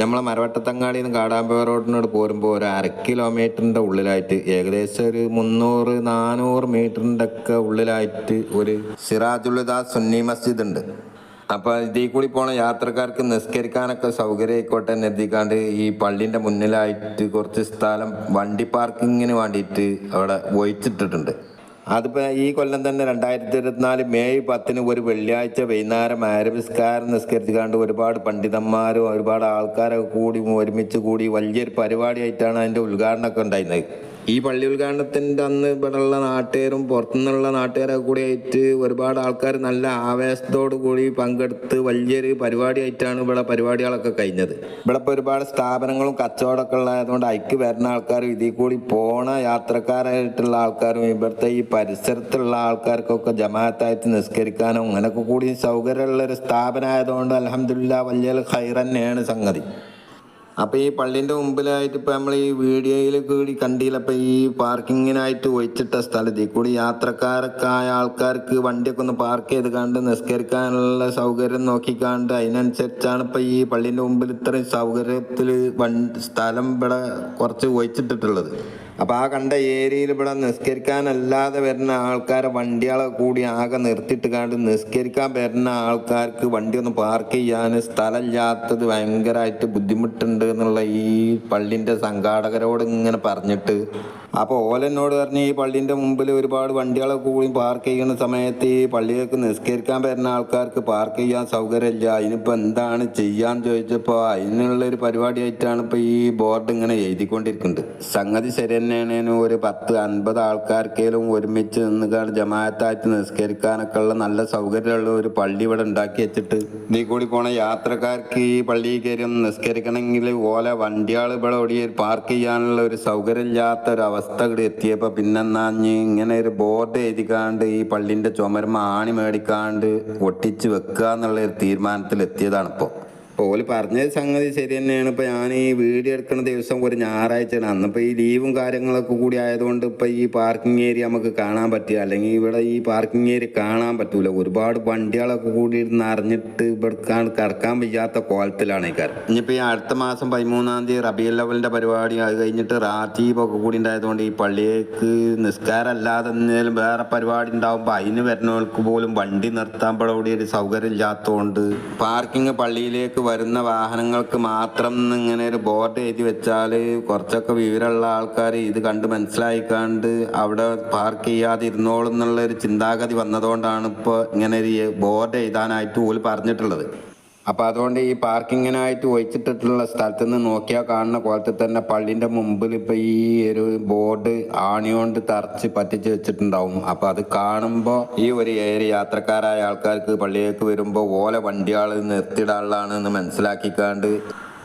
നമ്മളെ മരവട്ടത്തങ്ങാടി നിന്ന് കാടാമ്പ റോഡിനോട് പോരുമ്പോൾ ഒരു അര കിലോമീറ്ററിന്റെ ഉള്ളിലായിട്ട് ഏകദേശം ഒരു മുന്നൂറ് നാനൂറ് മീറ്ററിന്റെ ഒക്കെ ഉള്ളിലായിട്ട് ഒരു സിറാജുള്ളിദാ സുന്നി മസ്ജിദ് ഉണ്ട്. അപ്പോൾ ഇതിൽ കൂടി പോണ യാത്രക്കാർക്ക് നിസ്കരിക്കാനൊക്കെ സൗകര്യം ആയിക്കോട്ടെ എന്ന് എത്തിക്കാണ്ട് ഈ പള്ളിന്റെ മുന്നിലായിട്ട് കുറച്ച് സ്ഥലം വണ്ടി പാർക്കിങ്ങിന് വേണ്ടിയിട്ട് അവിടെ ഒഴിച്ചിട്ടിട്ടുണ്ട് അതിപ്പോ ഈ കൊല്ലം തന്നെ രണ്ടായിരത്തി ഇരുപത്തിനാല് മെയ് പത്തിന് ഒരു വെള്ളിയാഴ്ച വൈകുന്നേരം ആരവിസ്കാരം നിസ്കരിച്ചുകൊണ്ട് ഒരുപാട് പണ്ഡിതന്മാരും ഒരുപാട് ആൾക്കാരൊക്കെ കൂടി ഒരുമിച്ച് കൂടി വലിയൊരു പരിപാടിയായിട്ടാണ് അതിന്റെ ഉദ്ഘാടനമൊക്കെ ഉണ്ടായിരുന്നത്. ഈ പള്ളി ഉദ്ഘാടനത്തിന്റെ അന്ന് ഇവിടെയുള്ള നാട്ടുകാരും പുറത്തുനിന്നുള്ള നാട്ടുകാരൊക്കെ കൂടി ആയിട്ട് ഒരുപാട് ആൾക്കാർ നല്ല ആവേശത്തോടു കൂടി പങ്കെടുത്ത് വലിയൊരു പരിപാടിയായിട്ടാണ് ഇവിടെ പരിപാടികളൊക്കെ കഴിഞ്ഞത്. ഇവിടെ ഇപ്പോൾ ഒരുപാട് സ്ഥാപനങ്ങളും കച്ചവടമൊക്കെ ഉള്ളതുകൊണ്ട് അയക്ക് വരുന്ന ആൾക്കാരും ഇതിൽ കൂടി പോണ യാത്രക്കാരായിട്ടുള്ള ആൾക്കാരും ഇവിടുത്തെ ഈ പരിസരത്തുള്ള ആൾക്കാർക്കൊക്കെ ജമാഅത്തായിട്ട് നിസ്കരിക്കാനും അങ്ങനെയൊക്കെ കൂടി സൗകര്യമുള്ളൊരു സ്ഥാപനമായതുകൊണ്ട് അലഹമില്ല വലിയ ഹൈർ തന്നെയാണ് സംഗതി. അപ്പൊ ഈ പള്ളിന്റെ മുമ്പിലായിട്ട് ഇപ്പൊ നമ്മൾ ഈ വീഡിയോയിൽ കൂടി കണ്ടില്ല അപ്പൊ ഈ പാർക്കിങ്ങിനായിട്ട് ഒഴിച്ചിട്ട സ്ഥലത്തിൽ കൂടി യാത്രക്കാരൊക്കെ ആയ ആൾക്കാർക്ക് വണ്ടിയൊക്കെ ഒന്ന് പാർക്ക് ചെയ്ത് കണ്ട് നിസ്കരിക്കാനുള്ള സൗകര്യം നോക്കിക്കാണ്ട് അതിനനുസരിച്ചാണ് ഇപ്പൊ ഈ പള്ളിന്റെ മുമ്പിൽ ഇത്രയും സൗകര്യത്തിൽ സൗകര്യത്തിൽ സ്ഥലം ഇവിടെ കുറച്ച് ഒഴിച്ചിട്ടിട്ടുള്ളത്. അപ്പൊ ആ കണ്ട ഏരിയയിൽ ഇവിടെ നിസ്കരിക്കാനല്ലാതെ വരുന്ന ആൾക്കാരെ വണ്ടികളെ കൂടി ആകെ നിർത്തിയിട്ട് കണ്ട് നിസ്കരിക്കാൻ വരുന്ന ആൾക്കാർക്ക് വണ്ടി ഒന്ന് പാർക്ക് ചെയ്യാൻ സ്ഥലമില്ലാത്തത് ഭയങ്കരമായിട്ട് ബുദ്ധിമുട്ടുണ്ട് എന്നുള്ള ഈ പള്ളിന്റെ സംഘാടകരോട് ഇങ്ങനെ പറഞ്ഞിട്ട്. അപ്പോൾ ഓലെന്നോട് പറഞ്ഞ് ഈ പള്ളിന്റെ മുമ്പിൽ ഒരുപാട് വണ്ടികളെ കൂടി പാർക്ക് ചെയ്യുന്ന സമയത്ത് ഈ പള്ളിയിലേക്ക് നിസ്കരിക്കാൻ വരുന്ന ആൾക്കാർക്ക് പാർക്ക് ചെയ്യാൻ സൗകര്യമില്ല. അതിനിപ്പോൾ എന്താണ് ചെയ്യാന്ന് ചോദിച്ചപ്പോൾ അതിനുള്ള ഒരു പരിപാടിയായിട്ടാണ് ഇപ്പോൾ ഈ ബോർഡ് ഇങ്ങനെ എഴുതിക്കൊണ്ടിരിക്കുന്നത്. സംഗതി ശരി തന്നെയാണ് ഒരു പത്ത് അൻപത് ആൾക്കാർക്കേലും ഒരുമിച്ച് നിന്നുകാണ് ജമാഅത്തായിട്ട് നിസ്കരിക്കാനൊക്കെ ഉള്ള നല്ല സൗകര്യമുള്ള ഒരു പള്ളി ഇവിടെ ഉണ്ടാക്കി വെച്ചിട്ട്. ഇതിൽ കൂടി പോണ യാത്രക്കാർക്ക് ഈ പള്ളിയിൽ കയറി ഒന്ന് നിസ്കരിക്കണമെങ്കിൽ ഓല വണ്ടികൾ ഇവിടെ ഓടി പാർക്ക് ചെയ്യാനുള്ള ഒരു സൗകര്യമില്ലാത്ത ഒരു അവസ്ഥ ഇവിടെ എത്തിയപ്പോൾ പിന്നെന്നാ ഇങ്ങനെ ഒരു ബോർഡ് എഴുതിക്കാണ്ട് ഈ പള്ളിന്റെ ചുമരുമ ആണി മേടിക്കാണ്ട് ഒട്ടിച്ച് വെക്കുക എന്നുള്ള ഒരു ഇപ്പോൾ ഓൽ പറഞ്ഞ സംഗതി ശരി തന്നെയാണ്. ഇപ്പൊ ഞാൻ ഈ വീഡിയോ എടുക്കുന്ന ദിവസം ഒരു ഞായറാഴ്ചയാണ്. അന്നിപ്പോൾ ഈ ലീവും കാര്യങ്ങളൊക്കെ കൂടി ആയതുകൊണ്ട് ഇപ്പൊ ഈ പാർക്കിംഗ് ഏരിയ നമുക്ക് കാണാൻ പറ്റുക അല്ലെങ്കിൽ ഇവിടെ ഈ പാർക്കിംഗ് ഏരിയ കാണാൻ പറ്റൂല. ഒരുപാട് വണ്ടികളൊക്കെ കൂടി ഇരുന്ന് അറിഞ്ഞിട്ട് ഇവിടെ കിടക്കാൻ വയ്യാത്ത കോലത്തിലാണ് ഈ കാര്യം. ഇനിയിപ്പോൾ ഈ അടുത്ത മാസം പതിമൂന്നാം തീയതി റബിയൽ ലെവലിന്റെ പരിപാടി അത് കഴിഞ്ഞിട്ട് റാത്തീബൊക്കെ കൂടി ഉണ്ടായതുകൊണ്ട് ഈ പള്ളിയേക്ക് നിസ്കാരമല്ലാതെ എന്തെങ്കിലും വേറെ പരിപാടി ഉണ്ടാവുമ്പോൾ അതിന് വരുന്നവർക്ക് പോലും വണ്ടി നിർത്താൻ ഇവിടെ ഒരു സൗകര്യം ഇല്ലാത്തതുകൊണ്ട് പാർക്കിംഗ് പള്ളിയിലേക്ക് വരുന്ന വാഹനങ്ങൾക്ക് മാത്രം ഇങ്ങനെ ഒരു ബോർഡ് എഴുതി വെച്ചാൽ കുറച്ചൊക്കെ വിവരമുള്ള ആൾക്കാർ ഇത് കണ്ട് മനസ്സിലായിക്കാണ്ട് അവിടെ പാർക്ക് ചെയ്യാതെ ഇരുന്നോളും എന്നുള്ള ഒരു ചിന്താഗതി വന്നതുകൊണ്ടാണ് ഇപ്പോൾ ഇങ്ങനെ ഒരു ബോർഡ് എഴുതാനായിട്ട് പോലും പറഞ്ഞിട്ടുള്ളത്. അപ്പോൾ അതുകൊണ്ട് ഈ പാർക്കിങ്ങിനായിട്ട് ഒഴിച്ചിട്ടിട്ടുള്ള സ്ഥലത്ത് നിന്ന് നോക്കിയാൽ കാണുന്ന കോലത്തിൽ തന്നെ പള്ളിന്റെ മുമ്പിൽ ഇപ്പോൾ ഈ ഒരു ബോർഡ് ആണിയോണ്ട് തറച്ച് പറ്റിച്ച് വെച്ചിട്ടുണ്ടാവും. അപ്പോൾ അത് കാണുമ്പോൾ ഈ ഒരു ഏരിയ യാത്രക്കാരായ ആൾക്കാർക്ക് പള്ളിയിലേക്ക് വരുമ്പോൾ ഓല വണ്ടിയാൾ നിർത്തിയിടാനുള്ളതാണ് എന്ന് മനസ്സിലാക്കിക്കാണ്ട്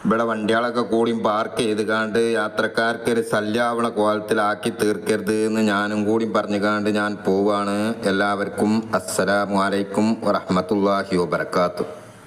ഇവിടെ വണ്ടികളൊക്കെ കൂടിയും പാർക്ക് ചെയ്ത് കാണ്ട് യാത്രക്കാർക്ക് ഒരു ശല്യാവണ കോലത്തിലാക്കി തീർക്കരുത് എന്ന് ഞാനും കൂടി പറഞ്ഞു പറഞ്ഞുകാണ്ട് ഞാൻ പോവാണ്. എല്ലാവർക്കും അസ്സലാമലൈക്കും വറഹമത്തല്ലാഹി വബർക്കാത്തു